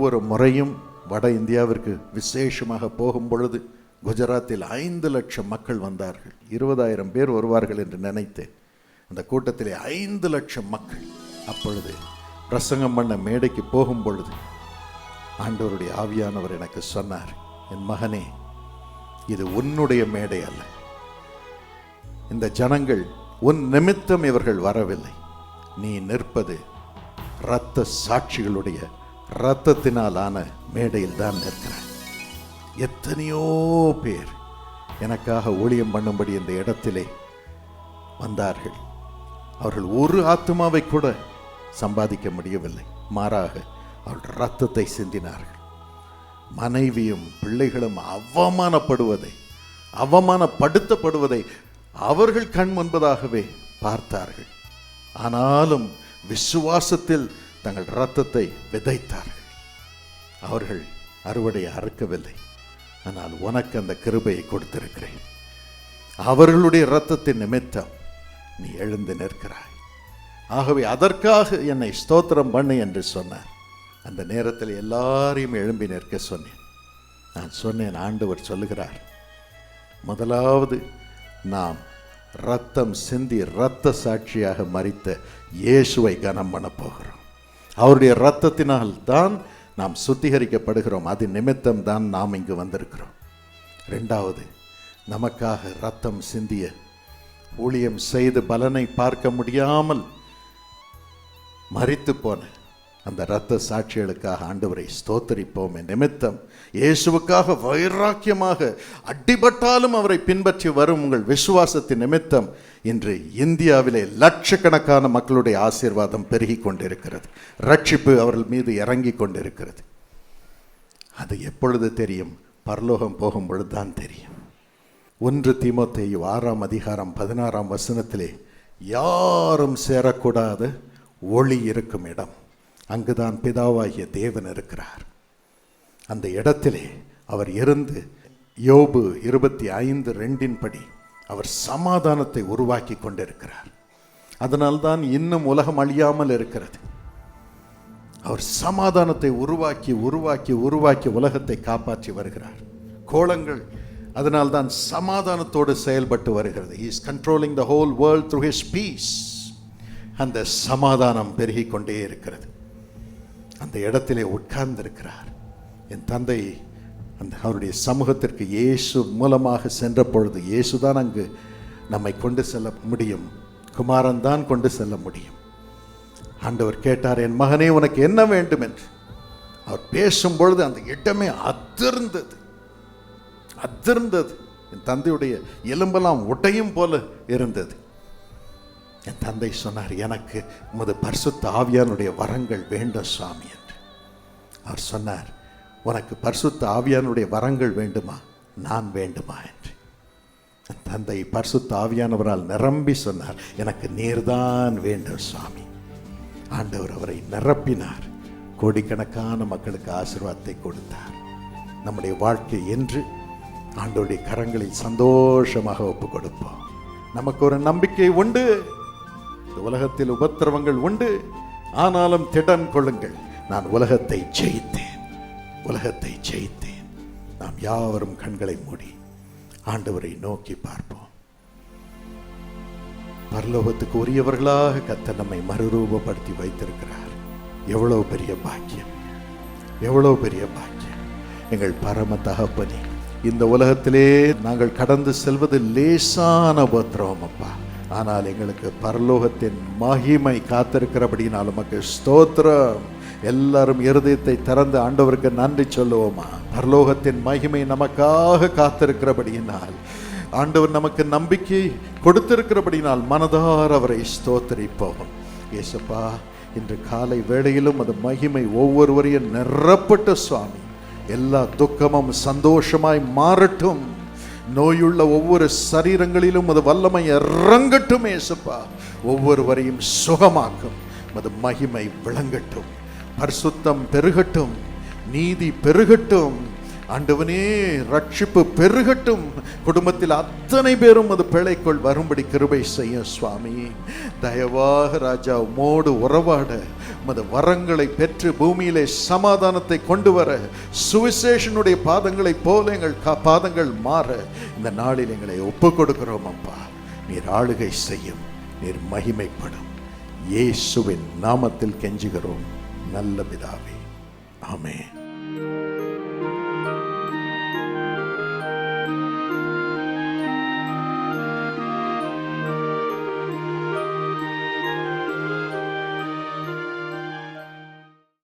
ஒவ்வொரு முறையும் வட இந்தியாவிற்கு விசேஷமாக போகும் பொழுது குஜராத்தில் ஐந்து லட்சம் மக்கள் வந்தார்கள். இருபதாயிரம் பேர் வருவார்கள் என்று நினைத்தேன். அந்த கூட்டத்திலே ஐந்து லட்சம் மக்கள் அப்பொழுது பிரசங்கம் பண்ண மேடைக்கு போகும் பொழுது ஆண்டவருடைய ஆவியானவர் எனக்கு சொன்னார் என் மகனே இது உன்னுடைய மேடை அல்ல. இந்த ஜனங்கள் உன் நிமித்தம் இவர்கள் வரவில்லை. நீ நிற்பது இரத்த சாட்சிகளுடைய இரத்தத்தினால் ஆன மேடையில் தான் நிற்கிறேன் எத்தனையோ பேர் எனக்காக ஊழியம் பண்ணும்படி இந்த இடத்திலே வந்தார்கள். அவர்கள் ஒரு ஆத்மாவை கூட சம்பாதிக்க முடியவில்லை. மாறாக அவர்கள் ரத்தத்தை சிந்தினார்கள். மனைவியும் பிள்ளைகளும் அவமானப்படுவதை அவமானப்படுத்தப்படுவதை அவர்கள் கண் முன்பதாகவே பார்த்தார்கள். ஆனாலும் விசுவாசத்தில் தங்கள் ரத்தத்தை விதைத்தார்கள். அவர்கள் அறுவடையை அறுக்கவில்லை. ஆனால் உனக்கு அந்த கிருபையை கொடுத்திருக்கிறேன். அவர்களுடைய இரத்தத்தின் நிமித்தம் நீ எழுந்து நிற்கிறாய். ஆகவே அதற்காக என்னை ஸ்தோத்திரம் பண்ணு என்று சொன்னார். அந்த நேரத்தில் எல்லாரையும் எழும்பி நிற்க சொன்னேன். நான் சொன்னேன் ஆண்டவர் சொல்லுகிறார் முதலாவது நாம் ரத்தம் சிந்தி இரத்த சாட்சியாக மறித்த இயேசுவை கனம் பண்ண போகிறோம் அவருடைய இரத்தத்தினால் தான் நாம் சுத்திகரிக்கப்படுகிறோம். அது நிமித்தம் தான் நாம் இங்கு வந்திருக்கிறோம். ரெண்டாவது நமக்காக ரத்தம் சிந்திய ஊழியம் செய்து பலனை பார்க்க முடியாமல் மறித்து போன அந்த இரத்த சாட்சிகளுக்காக ஆண்டவரை ஸ்தோத்தரிப்போம். நிமித்தம் இயேசுவுக்காக வைராக்கியமாக அடிபட்டாலும் அவரை பின்பற்றி வரும் உங்கள் விசுவாசத்தின் நிமித்தம் இன்று இந்தியாவிலே லட்சக்கணக்கான மக்களுடைய ஆசீர்வாதம் பெருகி கொண்டிருக்கிறது. ரட்சிப்பு அவர்கள் மீது இறங்கி கொண்டிருக்கிறது. அது எப்பொழுது தெரியும்? பரலோகம் போகும் பொழுதுதான் தெரியும். ஒன்று தீமோத்தேயு ஆறாம் அதிகாரம் பதினாறாம் வசனத்திலே யாரும் சேரக்கூடாத ஒளி இருக்கும் இடம். அங்குதான் பிதாவாகிய தேவன் இருக்கிறார். அந்த இடத்திலே அவர் இருந்து யோபு இருபத்தி ஐந்து ரெண்டின் படி அவர் சமாதானத்தை உருவாக்கி கொண்டிருக்கிறார். அதனால்தான் இன்னும் உலகம் அழியாமல் இருக்கிறது. அவர் சமாதானத்தை உருவாக்கி உருவாக்கி உருவாக்கி உலகத்தை காப்பாற்றி வருகிறார். கோலங்கள் அதனால்தான் சமாதானத்தோடு செயல்பட்டு வருகிறது. Is controlling the whole world through his peace அந்த சமாதானம் பெருகி கொண்டே இருக்கிறது. அந்த இடத்திலே உட்கார்ந்திருக்கிறார். என் தந்தை அந்த அவருடைய சமூகத்திற்கு இயேசு மூலமாக சென்ற பொழுது இயேசு தான் அங்கு நம்மை கொண்டு செல்ல முடியும். குமாரன் தான் கொண்டு செல்ல முடியும். ஆண்டவர் கேட்டார் என் மகனே உனக்கு என்ன வேண்டும் என்று அவர் பேசும் பொழுது அந்த இடமே அதிர்ந்தது. அதிர்ந்தது. என் தந்தையுடைய எலும்பெல்லாம் உடையும் போல இருந்தது. என் தந்தை சொன்னார் எனக்கு உமது பரிசுத்த ஆவியானுடைய வரங்கள் வேண்டும் சுவாமி என்று. அவர் சொன்னார் உனக்கு பரிசுத்த ஆவியானுடைய வரங்கள் வேண்டுமா? நான் வேண்டுமா? என்று. என் தந்தை பரிசுத்த ஆவியானவரால் நிரம்பி சொன்னார் எனக்கு நீர்தான் வேண்டும் சுவாமி ஆண்டவர் அவரை நிரப்பினார். கோடிக்கணக்கான மக்களுக்கு ஆசிர்வாதத்தை கொடுத்தார். நம்முடைய வாழ்க்கை என்று ஆண்டோடைய கரங்களில் சந்தோஷமாக ஒப்பு கொடுப்போம் நமக்கு ஒரு நம்பிக்கை உண்டு. இந்த உலகத்தில் உபத்திரவங்கள் உண்டு. ஆனாலும் திடன் கொள்ளுங்கள். நான் உலகத்தை ஜெயித்தேன். உலகத்தை ஜெயித்தேன். நாம் யாவரும் கண்களை மூடி ஆண்டவரை நோக்கி பார்ப்போம். பரலோகத்துக்கு உரியவர்களாக கத்த நம்மை மறுரூபப்படுத்தி வைத்திருக்கிறார். எவ்வளவு பெரிய பாக்கியம். எவ்வளவு பெரிய பாக்கியம். எங்கள் பரம தகப்பனே இந்த உலகத்திலே நாங்கள் கடந்து செல்வது லேசான உபத்திரவம் அப்பா. ஆனால் எங்களுக்கு பரலோகத்தின் மகிமை காத்திருக்கிறபடினால் உமக்கு ஸ்தோத்திரம். எல்லாரும் இருதயத்தை திறந்து ஆண்டவருக்கு நன்றி சொல்லுவோமா? பரலோகத்தின் மகிமை நமக்காக காத்திருக்கிறபடியினால் ஆண்டவர் நமக்கு நம்பிக்கை கொடுத்திருக்கிறபடினால் மனதார் அவரை ஸ்தோத்தரிப்போம். ஏசப்பா இன்று காலை வேளையிலும் அது மகிமை ஒவ்வொருவரையும் நிரப்பட்ட சுவாமி. எல்லா துக்கமும் சந்தோஷமாய் மாறட்டும். நோயுள்ள ஒவ்வொரு சரீரங்களிலும் அது வல்லமை இறங்கட்டும் ஏசப்பா. ஒவ்வொருவரையும் சுகமாக்கும் அது மகிமை விளங்கட்டும். பரிசுத்தம் பெருகட்டும் நீதி பெருகட்டும். ஆண்டவனே ரட்சிப்பு பெருகட்டும். குடும்பத்தில் அத்தனை பேரும் அது பிழைக்குள் வரும்படி கிருபை செய்யும் சுவாமி. தயவாக ராஜா மோடு உறவாட. உமது வரங்களை பெற்று பூமியிலே சமாதானத்தை கொண்டு வர சுவிசேஷனுடைய பாதங்களைப் போல எங்கள் கா- பாதங்கள் மாற. இந்த நாளில் எங்களை ஒப்பு கொடுக்கிறோம் அப்பா. நீர் ஆளுகை செய்யும். நீர் மகிமைப்படும். இயேசுவின் நாமத்தில் கெஞ்சுகிறோம். நல்ல பிதாவே. ஆமே